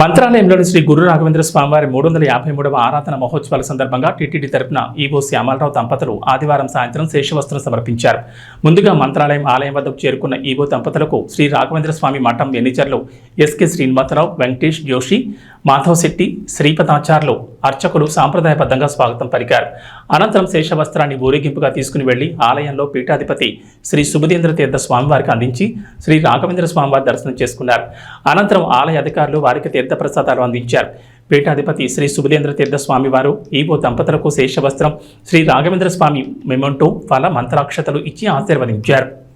మంత్రాలయంలోని శ్రీ గురు రాఘవేంద్ర స్వామివారి మూడు వందల యాభై మూడవ ఆరాధన మహోత్సవాల సందర్భంగా టీటీడీ తరపున ఈవో శ్యామలరావు దంపతులు ఆదివారం సాయంత్రం శేషవస్త్రం సమర్పించారు. ముందుగా మంత్రాలయం ఆలయం వద్దకు చేరుకున్న ఈవో దంపతులకు శ్రీ రాఘవేంద్ర స్వామి మఠం మేనేజర్లు ఎస్కే శ్రీనివాసరావు వెంకటేష్ జోషి మాధవ్ శెట్టి శ్రీపదాచార్యులు అర్చకులు సాంప్రదాయబద్ధంగా స్వాగతం పలికారు. అనంతరం శేషవస్త్రాన్ని ఊరేగింపుగా తీసుకుని వెళ్ళి ఆలయంలో పీఠాధిపతి శ్రీ సుభదేంద్ర తీర్థ స్వామివారికి అందించి శ్రీ రాఘవేంద్ర స్వామివారి దర్శనం చేసుకున్నారు. అనంతరం ఆలయ అధికారులు వారికి తీర్థ ప్రసాదాలు అందించారు. పీఠాధిపతి శ్రీ సుబుధేంద్ర తీర్థ స్వామి వారు ఈవో దంపతులకు శేషవస్త్రం శ్రీ రాఘవేంద్ర స్వామి మెమంటో ఫల మంత్రాక్షతలు ఇచ్చి ఆశీర్వదించారు.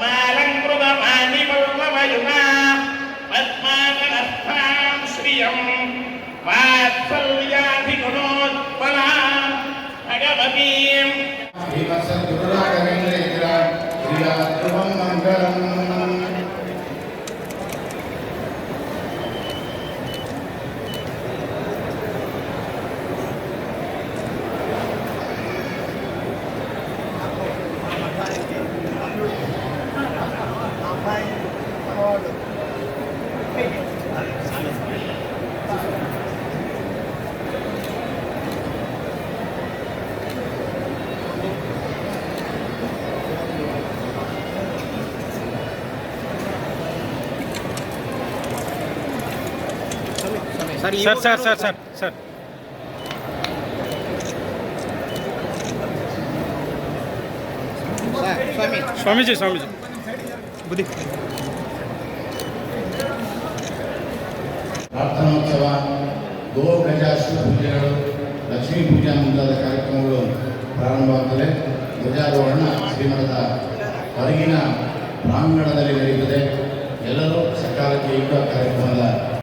పద్మాలంకృతమాని పల్లవయునా శ్రియం వాత్సల్యాధిగుణోత్పలాం భగవతీం sir sir sir sir sir. Swamiji Swamiji. ಬುದ್ಧಿ. ಪ್ರಾರ್ಥನೋತ್ಸವ ಗೋ ಗಜಾಶ್ವ ಪೂಜೆಗಳು ಲಕ್ಷ್ಮೀ ಪೂಜಾ ಮುಂತಾದ ಕಾರ್ಯಕ್ರಮಗಳು ಪ್ರಾರಂಭವಾಗುತ್ತದೆ ಧ್ವಜಾರೋಹಣ ಶ್ರೀಮಠದ ಹೊರಗಿನ ಪ್ರಾಂಗಣದಲ್ಲಿ ನಡೆಯುತ್ತದೆ. ಎಲ್ಲರೂ ಸಕಾಲಕ್ಕೆ ಯುಗ ಕಾರ್ಯಕ್ರಮದ